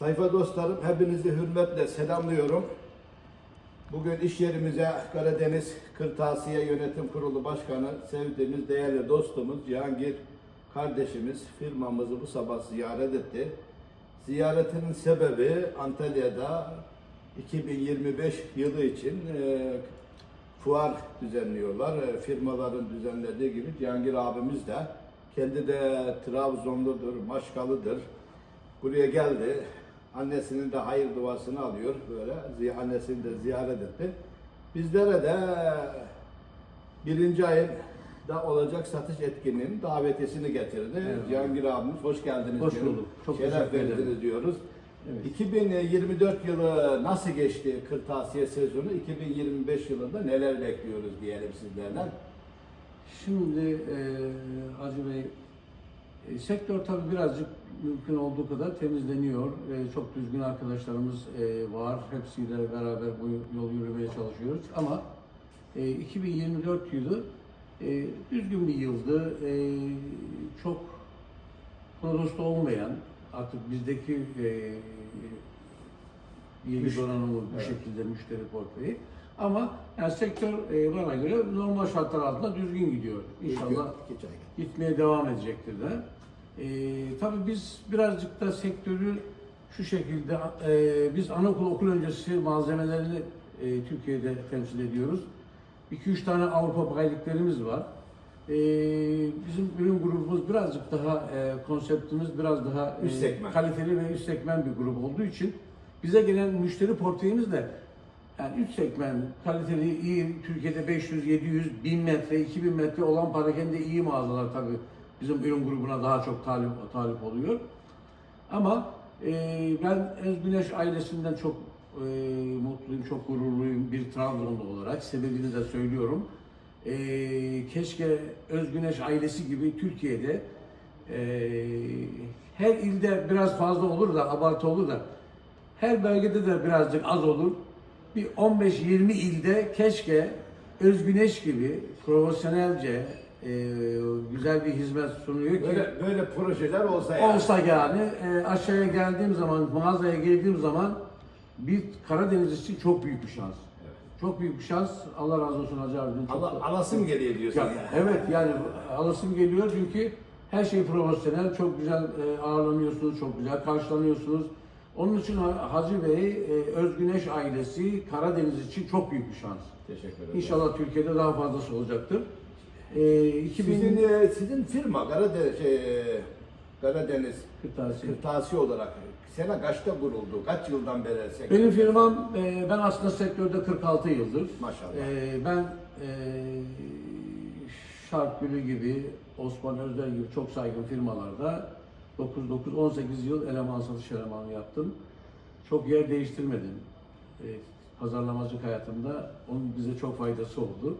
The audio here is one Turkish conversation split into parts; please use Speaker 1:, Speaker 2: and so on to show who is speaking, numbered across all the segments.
Speaker 1: Sayfa dostlarım hepinizi hürmetle selamlıyorum. Bugün iş yerimize Karadeniz Kırtasiye Yönetim Kurulu Başkanı sevdiğimiz değerli dostumuz Cihangir kardeşimiz firmamızı bu sabah ziyaret etti. Ziyaretinin sebebi Antalya'da 2025 yılı için e, fuar düzenliyorlar. E, firmaların düzenlediği gibi Cihangir abimiz de kendi de Trabzonludur, Maşkalıdır. Buraya geldi. Annesinin de hayır duasını alıyor böyle. Annesini de ziyaret etti. Bizlere de birinci ayın da olacak satış etkinliğinin davetiyesini getirdi.
Speaker 2: Evet.
Speaker 1: Cihangir abimiz hoş geldiniz
Speaker 2: Hoş
Speaker 1: diyoruz.
Speaker 2: bulduk. Çok
Speaker 1: Şeref verdiniz diyoruz.
Speaker 2: Evet.
Speaker 1: 2024 yılı nasıl geçti kırtasiye sezonu? 2025 yılında neler bekliyoruz diyelim sizlerden.
Speaker 2: Şimdi e, Hacı Bey, e, sektör tabii birazcık mümkün olduğu kadar temizleniyor. E, çok düzgün arkadaşlarımız e, var. Hepsiyle beraber bu yol yürümeye çalışıyoruz. Ama e, 2024 yılı e, düzgün bir yıldı. E, çok prodosta olmayan, artık bizdeki e, bilgi
Speaker 1: Müş-
Speaker 2: donanımı bu
Speaker 1: Evet.
Speaker 2: şekilde müşteri portföyü. Ama yani sektör e, bana göre normal şartlar altında düzgün gidiyor. İnşallah gitmeye devam edecektir de. E, tabii biz birazcık da sektörü şu şekilde e, biz anaokul okul öncesi malzemelerini e, Türkiye'de temsil ediyoruz. 2-3 tane Avrupa bayiliklerimiz var. E, bizim ürün grubumuz birazcık daha e, konseptimiz biraz daha e,
Speaker 1: Üst segment.
Speaker 2: kaliteli ve üst segment bir grup olduğu için bize gelen müşteri portföyümüz de yani üst segment kaliteli iyi Türkiye'de 500, 700, 1000 metre, 2000 metre olan parakende iyi mağazalar tabii bizim ürün grubuna daha çok talip, talip oluyor. Ama e, ben Özgüneş ailesinden çok e, mutluyum, çok gururluyum bir Trabzonlu olarak. Sebebini de söylüyorum. E, keşke Özgüneş ailesi gibi Türkiye'de e, her ilde biraz fazla olur da abartı olur da her bölgede de birazcık az olur. Bir 15-20 ilde keşke Özgüneş gibi profesyonelce e, güzel bir hizmet sunuyor ki
Speaker 1: Böyle, böyle projeler olsa yani.
Speaker 2: olsa yani e, aşağıya geldiğim zaman, mağazaya geldiğim zaman bir Karadeniz için çok büyük bir şans. Çok büyük bir şans. Allah razı olsun Hacı. Çok
Speaker 1: Allah, alasım geliyor diyorsun
Speaker 2: ya,
Speaker 1: yani.
Speaker 2: evet yani alasım geliyor çünkü her şey profesyonel, çok güzel e, ağırlanıyorsunuz, çok güzel karşılanıyorsunuz. Onun için Ha- Hacı Bey, e, Özgüneş ailesi Karadeniz için çok büyük bir şans.
Speaker 1: Teşekkür ederim.
Speaker 2: İnşallah Türkiye'de daha fazlası olacaktır. E, 2000
Speaker 1: Sizin, e, sizin firma Karadeniz, şey, Karadeniz
Speaker 2: Kırtasiye.
Speaker 1: Kırtasiye olarak sene kaçta kuruldu? Kaç yıldan beri sektör?
Speaker 2: Benim firmam, e, ben aslında sektörde 46 yıldır.
Speaker 1: Maşallah.
Speaker 2: E, ben e, Şarkgülü gibi, Osman Özdel gibi çok saygın firmalarda 9-9-18 yıl eleman satış elemanı yaptım. Çok yer değiştirmedim. E, pazarlamacılık hayatımda onun bize çok faydası oldu.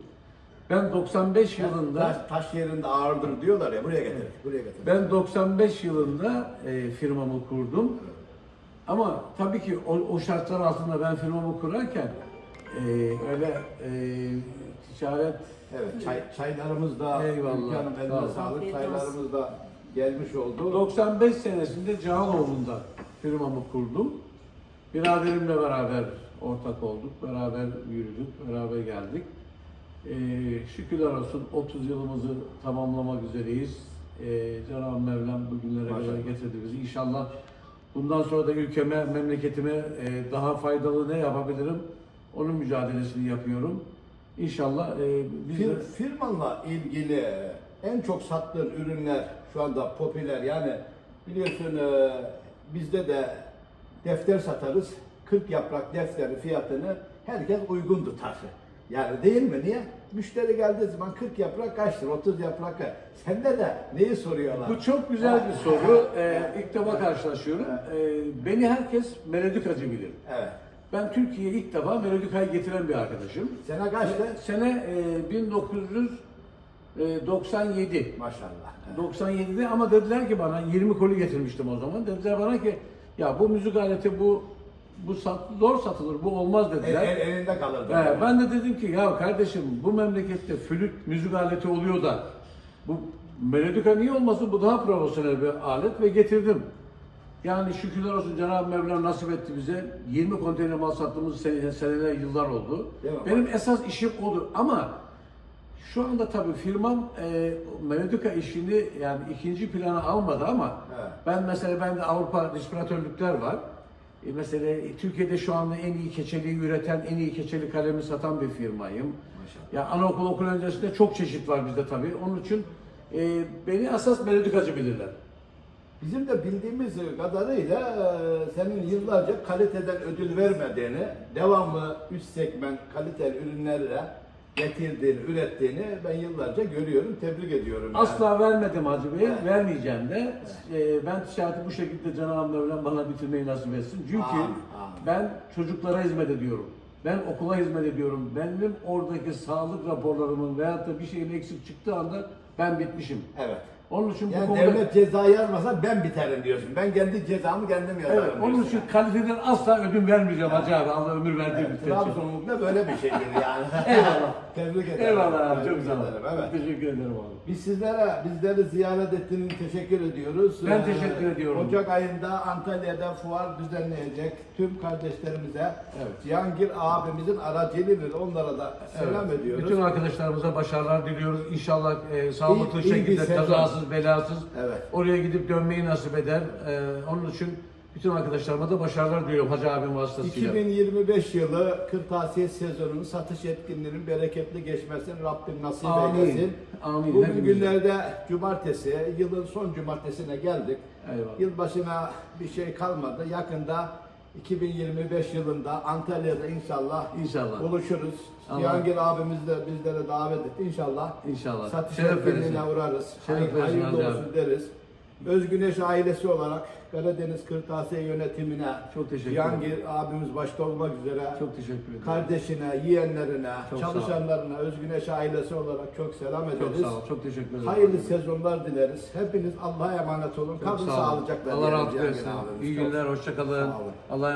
Speaker 2: Ben 95 yılında
Speaker 1: Taş, taş yerinde ağırdır diyorlar ya buraya getir. Buraya getir.
Speaker 2: ben 95 yılında e, firmamı kurdum. Ama tabii ki o, o şartlar altında ben firmamı kurarken e, öyle e, ticaret
Speaker 1: Evet, çay, çaylarımız da,
Speaker 2: Eyvallah,
Speaker 1: Ülke Hanım
Speaker 2: sağ
Speaker 1: eline
Speaker 2: olun.
Speaker 1: sağlık,
Speaker 3: Afiyet
Speaker 1: çaylarımız da gelmiş oldu.
Speaker 2: 95 senesinde Cağaloğlu'nda firmamı kurdum. Biraderimle beraber ortak olduk, beraber yürüdük, beraber geldik. Ee, şükürler olsun 30 yılımızı tamamlamak üzereyiz. Ee, Cenab-ı Mevlam bugünlere kadar getirdi bizi. İnşallah bundan sonra da ülkeme, memleketime e, daha faydalı ne yapabilirim? Onun mücadelesini yapıyorum. İnşallah e, biz de...
Speaker 1: Fir, firmanla ilgili en çok sattığın ürünler şu anda popüler yani biliyorsun e, bizde de defter satarız. 40 yaprak defterin fiyatını herkes uygun tutar. Yani değil mi? Niye? Müşteri geldiği zaman 40 yaprak kaçtır? 30 yaprak kaç? Sende de neyi soruyorlar?
Speaker 2: Bu çok güzel bir soru. Ee, ilk defa karşılaşıyorum. Ee, beni herkes melodikacı bilir.
Speaker 1: Evet.
Speaker 2: Ben Türkiye'ye ilk defa melodikayı getiren bir arkadaşım.
Speaker 1: Sene kaçtı?
Speaker 2: Sene e, 1997.
Speaker 1: Maşallah.
Speaker 2: 97'de ama dediler ki bana 20 koli getirmiştim o zaman. Dediler bana ki ya bu müzik aleti bu bu sat, zor satılır bu olmaz
Speaker 1: El,
Speaker 2: dediler.
Speaker 1: el- elinde kalırdı.
Speaker 2: He, ben de dedim ki ya kardeşim bu memlekette flüt müzik aleti oluyor da bu melodika niye olmasın bu daha profesyonel bir alet ve getirdim. Yani şükürler olsun Cenab-ı Mevlam nasip etti bize. 20 konteyner mal sattığımız sene, seneler, yıllar oldu.
Speaker 1: Değil mi?
Speaker 2: Benim esas işim odur ama şu anda tabii firmam e, Meneduka işini yani ikinci plana almadı ama
Speaker 1: Evet.
Speaker 2: ben mesela bende Avrupa respiratörlükler var. E, mesela e, Türkiye'de şu anda en iyi keçeliği üreten, en iyi keçeli kalemi satan bir firmayım.
Speaker 1: Maşallah.
Speaker 2: Ya anaokul okul öncesinde çok çeşit var bizde tabii. Onun için e, beni esas Menedukacı bilirler.
Speaker 1: Bizim de bildiğimiz kadarıyla e, senin yıllarca kaliteden ödül vermediğini, devamlı üst segment kaliteli ürünlerle getirdiğini, ürettiğini ben yıllarca görüyorum. Tebrik ediyorum. yani.
Speaker 2: Asla vermedim Hacı Bey,
Speaker 1: Evet.
Speaker 2: vermeyeceğim de. Ee, ben ticareti bu şekilde Cenab-ı Mevlam bana bitirmeyi nasip etsin. Çünkü
Speaker 1: Amin, amin.
Speaker 2: ben çocuklara hizmet ediyorum. Ben okula hizmet ediyorum. Benim oradaki sağlık raporlarımın veyahut da bir şeyin eksik çıktığı anda ben bitmişim.
Speaker 1: Evet.
Speaker 2: Onun için bu
Speaker 1: Yani
Speaker 2: konuda...
Speaker 1: devlet ceza yazmasa ben biterim diyorsun. Ben kendi cezamı kendim yazarım
Speaker 2: Evet, onun
Speaker 1: diyorsun
Speaker 2: için
Speaker 1: yani.
Speaker 2: kaliteden asla ödün vermeyeceğim Hacı abi. Allah ömür verdiği
Speaker 1: Evet,
Speaker 2: müddetçe.
Speaker 1: Trabzonlukta böyle bir şeydir yani.
Speaker 2: Eyvallah.
Speaker 1: Tebrik ederim.
Speaker 2: Eyvallah abi, çok sağ ol.
Speaker 1: ederim, Evet.
Speaker 2: Teşekkür ederim abi.
Speaker 1: Biz sizlere, bizleri ziyaret ettiğiniz için teşekkür ediyoruz.
Speaker 2: Ben
Speaker 1: Ee,
Speaker 2: teşekkür ediyorum.
Speaker 1: Ocak ayında Antalya'da fuar düzenleyecek tüm kardeşlerimize
Speaker 2: Evet.
Speaker 1: Cihangir abimizin aracılığıyla onlara da selam
Speaker 2: Evet.
Speaker 1: ediyoruz.
Speaker 2: Bütün arkadaşlarımıza başarılar diliyoruz. İnşallah e, sağlıklı şekilde
Speaker 1: sezon.
Speaker 2: Kazasız belasız
Speaker 1: Evet.
Speaker 2: oraya gidip dönmeyi nasip eder. E, onun için bütün arkadaşlarıma da başarılar diliyorum Hacı abim vasıtasıyla.
Speaker 1: 2025 yılı kırtasiye sezonunun satış etkinliğinin bereketli geçmesini Rabbim nasip
Speaker 2: Amin.
Speaker 1: eylesin.
Speaker 2: Amin.
Speaker 1: Bugün
Speaker 2: Hepimize.
Speaker 1: günlerde cumartesi, yılın son cumartesine geldik.
Speaker 2: Eyvallah.
Speaker 1: Yılbaşına bir şey kalmadı. Yakında 2025 yılında Antalya'da inşallah
Speaker 2: İnşallah.
Speaker 1: buluşuruz.
Speaker 2: Allah-
Speaker 1: Cihangir abimiz de bizlere davet etti. İnşallah
Speaker 2: İnşallah.
Speaker 1: satış
Speaker 2: Şeref
Speaker 1: etkinliğine
Speaker 2: verirsin.
Speaker 1: uğrarız.
Speaker 2: Şeref
Speaker 1: Hay-
Speaker 2: verirsin
Speaker 1: hayırlı olsun
Speaker 2: abi.
Speaker 1: deriz. Özgüneş ailesi olarak Karadeniz Kırtasiye yönetimine
Speaker 2: Çok teşekkür
Speaker 1: Cihangir abimiz başta olmak üzere
Speaker 2: Çok teşekkür ederim.
Speaker 1: kardeşine, yeğenlerine,
Speaker 2: Çok
Speaker 1: çalışanlarına, Özgüneş ailesi olarak çok selam
Speaker 2: Çok
Speaker 1: ederiz.
Speaker 2: sağ ol. Çok teşekkür ederim.
Speaker 1: Hayırlı sezonlar dileriz. Hepiniz Allah'a emanet olun.
Speaker 2: Çok
Speaker 1: Kalın sağlıcakla.
Speaker 2: Allah razı olsun. İyi
Speaker 1: Çok
Speaker 2: günler. Hoşça kalın.
Speaker 1: Sağ olun.
Speaker 2: Allah'a